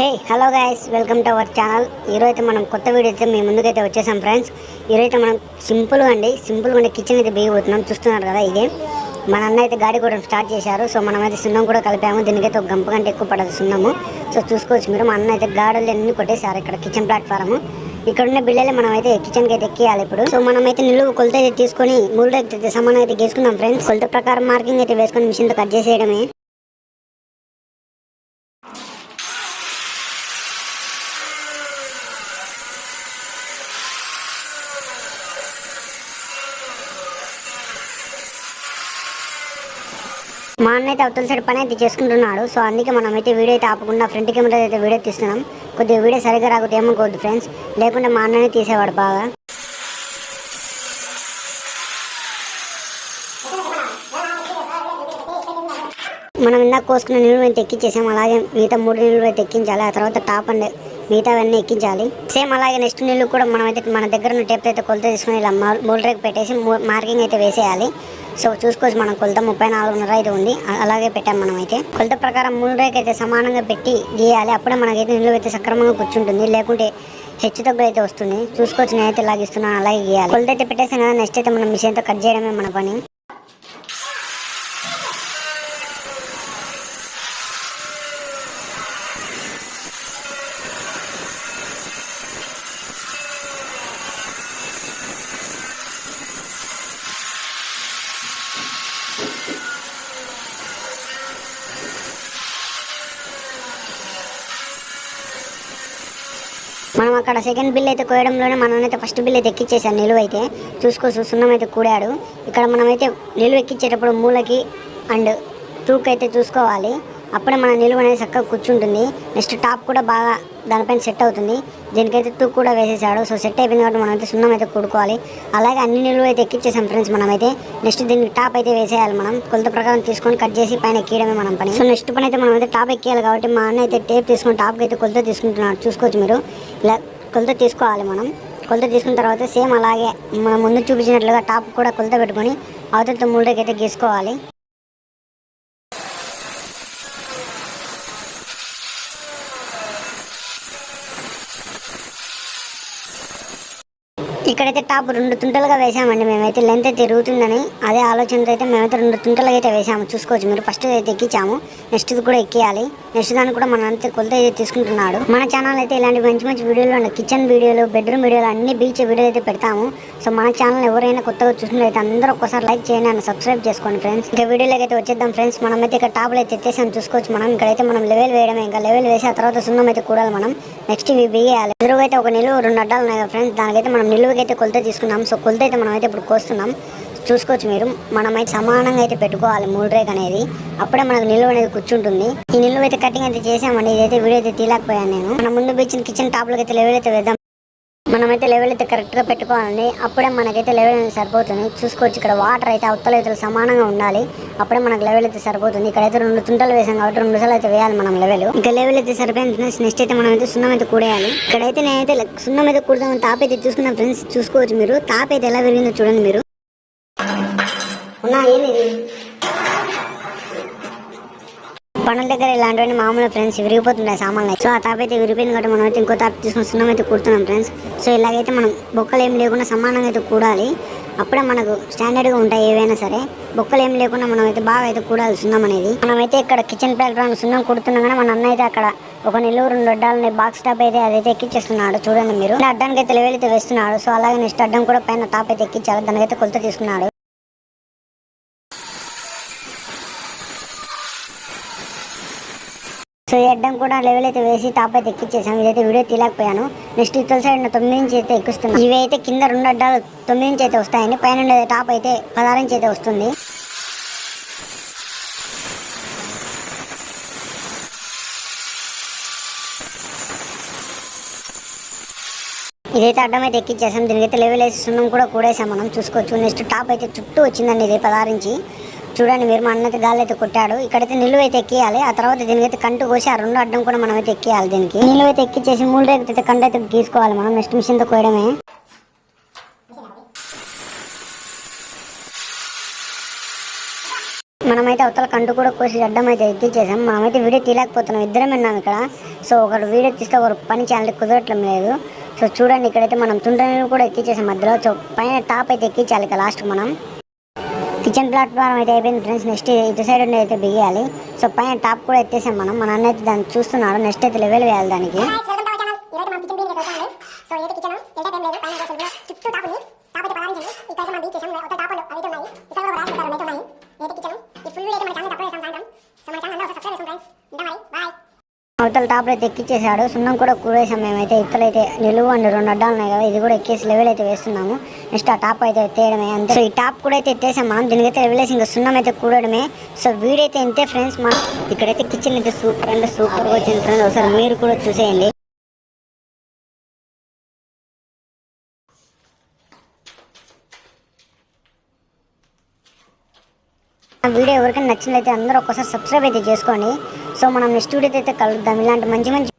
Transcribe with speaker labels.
Speaker 1: Hey hello guys welcome to our channel ఈరోజు మనం కొత్త వీడియో అయితే మీ ముందుకైతే వచ్చేసాం ఫ్రెండ్స్ ఈరోజైతే మనం సింపుల్గా అండి సింపుల్గా ఉండే కిచెన్ అయితే బిగిపోతున్నాం. చూస్తున్నారు కదా ఇదే మన అన్న అయితే గాడి కూడా స్టార్ట్ చేశారు. సో మనం అయితే సున్నం కూడా కలిపాము. దీనికైతే ఒక గంప కంటే ఎక్కువ పడదు సున్నము. సో చూసుకోవచ్చు మీరు మా అన్న అయితే గాడులు అన్ని కొట్టేశారు ఇక్కడ కిచెన్ ప్లాట్ఫారం ఇక్కడ ఉన్న బిల్లలే మనం అయితే కిచెన్కి అయితే ఎక్కియాలి ఇప్పుడు. సో మనం అయితే నిలువు కొలత అయితే తీసుకొని మూడు అయితే సమానం అయితే గీసుకుందాం ఫ్రెండ్స్ కొలత ప్రకారం మార్కింగ్ అయితే వేసుకొని మిషన్తో కట్ చేసేయడమే. మా అన్న అయితే అవతల సైడ్ పని అయితే చేసుకుంటున్నాడు. సో అందుకే మనం అయితే వీడియో అయితే ఆపకుండా ఫ్రంట్ కెమెరా అయితే వీడియో తీస్తున్నాం. కొద్దిగా వీడియో సరిగ్గా రాకపోతే ఏమనుకోవద్దు ఫ్రెండ్స్ లేకుంటే మా అన్ననే తీసేవాడు బాగా. మనం ఇందాక కోసుకున్న నీళ్ళు అయితే ఎక్కించేసాం అలాగే మిగతా మూడు నీళ్ళు అయితే ఎక్కించాలి. ఆ తర్వాత టాప్ అండ్ మిగతావన్నీ ఎక్కించాలి. సేమ్ అలాగే నెక్స్ట్ నీళ్ళు కూడా మనం అయితే మన దగ్గర ఉన్న టేప్ అయితే కొలత తీసుకుని ఇలా మూడు పెట్టేసి మార్కింగ్ అయితే వేసేయాలి. సో చూసుకోవచ్చు మనం కొలత ముప్పై నాలుగున్నర అయితే ఉంది. అలాగే పెట్టాం మనం అయితే. కొలత ప్రకారం మూడు అయితే సమానంగా పెట్టి గీయాలి. అప్పుడే మనకైతే నిలువ అయితే సక్రమంగా కూర్చుంటుంది. లేకుంటే హెచ్చు తగ్గులు అయితే వస్తుంది. చూసుకోవచ్చు నేనైతే లాగిస్తున్నాను అలాగే గీయాలి. కొలత అయితే పెట్టేసాను కదా. నెక్స్ట్ అయితే మనం మిషన్తో కట్ చేయడమే మన పని. మనం అక్కడ సెకండ్ బిల్ అయితే కోయడంలోనే మనం అయితే ఫస్ట్ బిల్ అయితే ఎక్కించేసాం నిలువ అయితే చూసుకో సున్నం అయితే కూడాడు. ఇక్కడ మనమైతే నిలువ ఎక్కించేటప్పుడు మూలకి అండ్ తూక్ అయితే చూసుకోవాలి. అప్పుడే మన నిలువ అనేది చక్కగా కూర్చుంటుంది. నెక్స్ట్ టాప్ కూడా బాగా దానిపైన సెట్ అవుతుంది. దీనికైతే తూ కూడా వేసేసాడు. సో సెట్ అయిపోయింది కాబట్టి మనం అయితే సున్నం అయితే కూడుకోవాలి. అలాగే అన్ని నిలువ అయితే ఎక్కించేసాం ఫ్రెండ్స్ మనమైతే. నెక్స్ట్ దీనికి టాప్ అయితే వేసేయాలి మనం. కొలత ప్రకారం తీసుకొని కట్ చేసి పైన ఎక్కియడమే మనం పని. సో నెక్స్ట్ పని అయితే మనం అయితే టాప్ ఎక్కియాలి కాబట్టి మా అన్న అయితే టేప్ తీసుకొని టాప్కి అయితే కొలత తీసుకుంటున్నాడు. చూసుకోవచ్చు మీరు. ఇలా కొలత తీసుకోవాలి మనం. కొలత తీసుకున్న తర్వాత సేమ్ అలాగే మనం ముందు చూపించినట్లుగా టాప్ కూడా కొలత పెట్టుకొని అవతలతో మూడుకి అయితే గీసుకోవాలి. ఇక్కడైతే టాప్ రెండు తుంటలుగా వేసామండి మేమైతే లెంత్ అయితే తిరుగుతుందని అదే ఆలోచనతో అయితే మేమైతే రెండు తుంటలుగా అయితే వేసాము చూసుకోవచ్చు మీరు. ఫస్ట్ అయితే ఎక్కించాము. నెక్స్ట్ కూడా ఎక్కియాలి. నెక్స్ట్ దాన్ని కూడా మన అంతే కొలత అయితే తీసుకుంటున్నాడు. మన ఛానల్ అయితే ఇలాంటి మంచి మంచి వీడియోలు అండ్ కిచెన్ వీడియోలు బెడ్రూమ్ వీడియోలు అన్ని బీచ్ వీడియోలు అయితే పెడతాము. సో మన ఛానల్ ఎవరైనా కొత్తగా చూసినట్లయితే అందరూ ఒకసారి లైక్ చేయండి అండ్ సబ్స్క్రైబ్ చేసుకోండి ఫ్రెండ్స్ ఇంకా వీడియోలోకి అయితే వచ్చేద్దాం ఫ్రెండ్స్ మనం అయితే ఇక్కడ టాప్లు అయితే ఎత్తేసాం. చూసుకోవచ్చు మనం. ఇక్కడైతే మనం లెవెల్ వేయడమే. ఇంకా లెవెల్ వేసి ఆ తర్వాత సున్నం అయితే కూడాలి మనం. నెక్స్ట్ ఇవి వేయాలి ఎదురుగా అయితే ఒక నిలువ రెండు అడ్డాలు ఉన్నాయి ఫ్రెండ్స్ దానికైతే మనం నిలువకైతే కొలత తీసుకున్నాం. సో కొలత అయితే మనం అయితే ఇప్పుడు కోస్తున్నాం. చూసుకోవచ్చు మీరు. మనమైతే సమానంగా అయితే పెట్టుకోవాలి మూడు రేక్ అనేది. అప్పుడే మనకు నిల్వ అనేది కూర్చుంటుంది. ఈ నిలువ అయితే కటింగ్ అయితే చేసామండి ఇదైతే వీడియో అయితే తీయలేకపోయాను నేను. మన ముందు బీచ్ కిచెన్ టాప్లకి అయితే లెవెల్ అయితే వేద్దాం. మనమైతే లెవెల్ అయితే కరెక్ట్గా పెట్టుకోవాలండి. అప్పుడే మనకైతే లెవెల్ అయితే సరిపోతుంది. చూసుకోవచ్చు ఇక్కడ వాటర్ అయితే అవతల అయితే సమానంగా ఉండాలి. అప్పుడే మనకు లెవెల్ అయితే సరిపోతుంది. ఇక్కడైతే రెండు తుంటలు వేసాం కాబట్టి రెండు సార్లు అయితే వేయాలి మనం లెవెల్ ఇంకా లెవెల్ అయితే సరిపోయింది ఫ్రెండ్స్ నెక్స్ట్ అయితే మనం అయితే సున్నం అయితే కూడేయాలి ఇక్కడైతే నేనైతే సున్నం అయితే కూడదాం తాప్ అయితే చూసుకున్నాం ఫ్రెండ్స్ చూసుకోవచ్చు మీరు. తాప్ అయితే ఎలా పెరిగిందో చూడండి మీరు. ఉన్నా ఏంది పనుల దగ్గర ఇలాంటివన్నీ మామూలు ఫ్రెండ్స్ విరిగిపోతుంటాయి సామాన్లు. సో ఆ తాప్ అయితే విరిగిపోయింది కాబట్టి మనం అయితే ఇంకో తాప్ తీసుకొని సున్నం అయితే కుడుతున్నాం ఫ్రెండ్స్ సో ఇలాగైతే మనం బొక్కలు ఏం లేకుండా సమానంగా అయితే కూడాలి. అప్పుడే మనకు స్టాండర్డ్గా ఉంటాయి ఏవైనా సరే. బొక్కలు ఏం లేకుండా మనం అయితే బాగా అయితే కూడాలి సున్నం అనేది. మనమైతే ఇక్కడ కిచెన్ ప్లాట్ఫామ్ సున్నం కుడుతున్నాం కానీ మన అన్న అయితే అక్కడ ఒక నిలువు రెండు అడ్డాలని బాక్స్ టాప్ అయితే అదైతే ఎక్కించేస్తున్నాడు చూడండి మీరు. అడ్డానికి అయితే లెవెల్ అయితే వేస్తున్నాడు. సో అలాగే నెక్స్ట్ అడ్డం కూడా పైన టాప్ అయితే ఎక్కించాలి. దానికైతే కొలత తీసుకున్నాడు. సో ఈ అడ్డం కూడా లెవెల్ అయితే వేసి టాప్ అయితే ఎక్కించేసాం ఇదైతే వీడియో తీయలేకపోయాను. నెక్స్ట్ ఇతల సైడ్ తొమ్మిది నుంచి అయితే ఎక్కిస్తున్నాను ఇవి అయితే కింద రెండు అడ్డాలు తొమ్మిది నుంచి అయితే వస్తాయండి. పైన టాప్ అయితే పదహారు నుంచి అయితే వస్తుంది. ఇదైతే అడ్డం అయితే ఎక్కించేసాం దీనికైతే లెవెల్ వేసి సున్నం కూడా కూడేసాం మనం. చూసుకోవచ్చు. నెక్స్ట్ టాప్ అయితే చుట్టూ వచ్చిందండి ఇది పదహారించి చూడండి మీరు మా అన్నైతే గాలి అయితే కొట్టాడు. ఇక్కడైతే నిలువ అయితే ఎక్కియాలి. ఆ తర్వాత దీనికైతే కంటు కోసి ఆ రెండు అడ్డం కూడా మనం అయితే ఎక్కియాలి దీనికి. నిలువ అయితే ఎక్కిచ్చేసి మూడు రేపు అయితే కంటు అయితే గీసుకోవాలి మనం. నెక్స్ట్ మిషన్తో కోయడమే. మనమైతే అవతల కంటు కూడా కోసి అడ్డం అయితే ఎక్కించేసాం మనమైతే వీడియో తీయలేకపోతున్నాం. ఇద్దరం విన్నాం ఇక్కడ. సో ఒకరు వీడియో తీస్తే ఒకరు పని చేయాలంటే కుదరట్లం లేదు. సో చూడండి ఇక్కడైతే మనం తుండ్రని కూడా ఎక్కించేసాం మధ్యలో. సో పైన టాప్ అయితే ఎక్కించాలి ఇక లాస్ట్ మనం. కిచెన్ ప్లాట్ఫామ్ అయితే అయిపోయింది ఫ్రెండ్స్ నెక్స్ట్ ఇటు సైడ్ ఉండి అయితే బియ్యాలి. సో పైన టాప్ కూడా ఎత్తేసాం మనం. మన అన్న అయితే దాన్ని చూస్తున్నాడు. నెక్స్ట్ అయితే లెవెల్ వేయాలి దానికి. అవతల టాప్ అయితే ఎక్కించేసాడు సున్నం కూడా కూరేసాం. మేమైతే ఇత్తలైతే నిలువు అండి రెండు అడ్డాలు ఉన్నాయి కదా. ఇది కూడా ఎక్కేసి లెవెల్ అయితే వేస్తున్నాము. నెక్స్ట్ ఆ టాప్ అయితే ఎత్తేయడమే. అంతే సో ఈ టాప్ కూడా అయితే ఎత్తేసాం మనం దీనికైతే లెవెల్ వేసి ఇంకా సున్నం అయితే కూడడమే. సో వీడైతే అంతే ఫ్రెండ్స్ మనం ఇక్కడైతే కిచెన్ అయితే సూపర్ అంటే సూపర్గా వచ్చింది ఫ్రెండ్స్. ఒకసారి మీరు కూడా చూసేయండి. ఆ వీడియో ఎవరికైనా నచ్చినట్లయితే అందరూ ఒకసారి సబ్స్క్రైబ్ అయితే చేసుకోండి. సో మనం నెక్స్ట్ వీడియో అయితే కలుద్దాం. ఇలాంటి మంచి మంచి